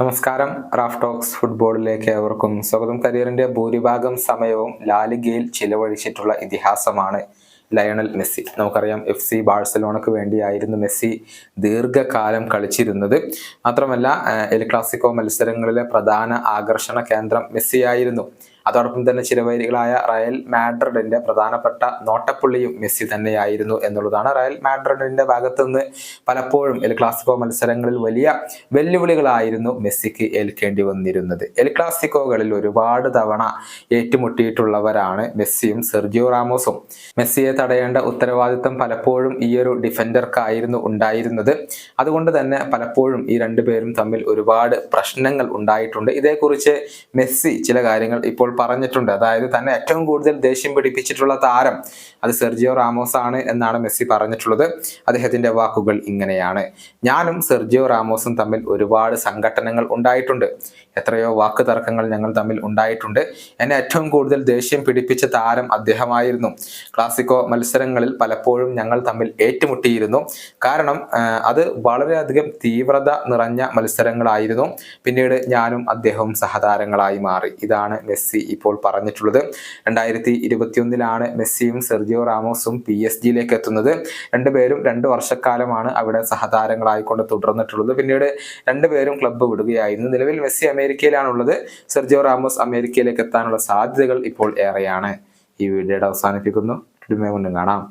നമസ്കാരം. Raf talks ഫുട്ബോളിലേക്ക് ഏവർക്കും സ്വാഗതം. കരിയറിന്റെ ഭൂരിഭാഗം സമയവും ലാലിഗയിൽ ചിലവഴിച്ചിട്ടുള്ള ഇതിഹാസമാണ് ലയണൽ മെസ്സി. നമുക്കറിയാം എഫ് സി ബാഴ്സലോണക്ക് വേണ്ടിയായിരുന്നു മെസ്സി ദീർഘകാലം കളിച്ചിരുന്നത്. മാത്രമല്ല എൽ ക്ലാസിക്കോ മത്സരങ്ങളിലെ പ്രധാന ആകർഷണ കേന്ദ്രം മെസ്സിയായിരുന്നു. അതോടൊപ്പം തന്നെ ചിരവൈരികളായ റയൽ മാഡ്രിഡിന്റെ പ്രധാനപ്പെട്ട നോട്ടപ്പുള്ളിയും മെസ്സി തന്നെയായിരുന്നു എന്നുള്ളതാണ്. റയൽ മാഡ്രിഡിന്റെ ഭാഗത്തു നിന്ന് പലപ്പോഴും എൽ ക്ലാസിക്കോ മത്സരങ്ങളിൽ വലിയ വെല്ലുവിളികളായിരുന്നു മെസ്സിക്ക് ഏൽക്കേണ്ടി വന്നിരുന്നത്. എൽ ക്ലാസിക്കോകളിൽ ഒരുപാട് തവണ ഏറ്റുമുട്ടിയിട്ടുള്ളവരാണ് മെസ്സിയും സെർജിയോ റാമോസും. മെസ്സിയെ തടയേണ്ട ഉത്തരവാദിത്തം പലപ്പോഴും ഈ ഒരു ഡിഫൻഡർക്കായിരുന്നു ഉണ്ടായിരുന്നത്. അതുകൊണ്ട് തന്നെ പലപ്പോഴും ഈ രണ്ടുപേരും തമ്മിൽ ഒരുപാട് പ്രശ്നങ്ങൾ ഉണ്ടായിട്ടുണ്ട്. ഇതേക്കുറിച്ച് മെസ്സി ചില കാര്യങ്ങൾ ഇപ്പോൾ പറഞ്ഞിട്ടുണ്ട്. അതായത് തന്നെ ഏറ്റവും കൂടുതൽ ദേഷ്യം പിടിപ്പിച്ചിട്ടുള്ള താരം അത് സെർജിയോ റാമോസ് ആണ് എന്നാണ് മെസ്സി പറഞ്ഞിട്ടുള്ളത്. അദ്ദേഹത്തിന്റെ വാക്കുകൾ ഇങ്ങനെയാണ്. ഞാനും സെർജിയോ റാമോസും തമ്മിൽ ഒരുപാട് സംഘട്ടനങ്ങൾ ഉണ്ടായിട്ടുണ്ട്. എത്രയോ വാക്ക് തർക്കങ്ങൾ ഞങ്ങൾ തമ്മിൽ ഉണ്ടായിട്ടുണ്ട്. എന്നെ ഏറ്റവും കൂടുതൽ ദേഷ്യം പിടിപ്പിച്ച താരം അദ്ദേഹമായിരുന്നു. ക്ലാസിക്കോ മത്സരങ്ങളിൽ പലപ്പോഴും ഞങ്ങൾ തമ്മിൽ ഏറ്റുമുട്ടിയിരുന്നു. കാരണം അത് വളരെയധികം തീവ്രത നിറഞ്ഞ മത്സരങ്ങളായിരുന്നു. പിന്നീട് ഞാനും അദ്ദേഹവും സഹതാരങ്ങളായി മാറി. ഇതാണ് മെസ്സി ഇപ്പോൾ പറഞ്ഞിട്ടുള്ളത്. രണ്ടായിരത്തി ഇരുപത്തിയൊന്നിലാണ് മെസ്സിയും സെർജിയോ റാമോസും പി എസ് ജിയിലേക്ക് എത്തുന്നത്. രണ്ടുപേരും രണ്ട് വർഷക്കാലമാണ് അവിടെ സഹതാരങ്ങളായിക്കൊണ്ട് തുടർന്നിട്ടുള്ളത്. പിന്നീട് രണ്ടുപേരും ക്ലബ്ബ് വിടുകയായിരുന്നു. നിലവിൽ മെസ്സി അമേരിക്കയിലാണുള്ളത്. സെർജിയോ റാമോസ് അമേരിക്കയിലേക്ക് എത്താനുള്ള സാധ്യതകൾ ഇപ്പോൾ ഏറെയാണ്. ഈ വീഡിയോയുടെ അവസാനിപ്പിക്കുന്നു. വീണ്ടും കാണാം.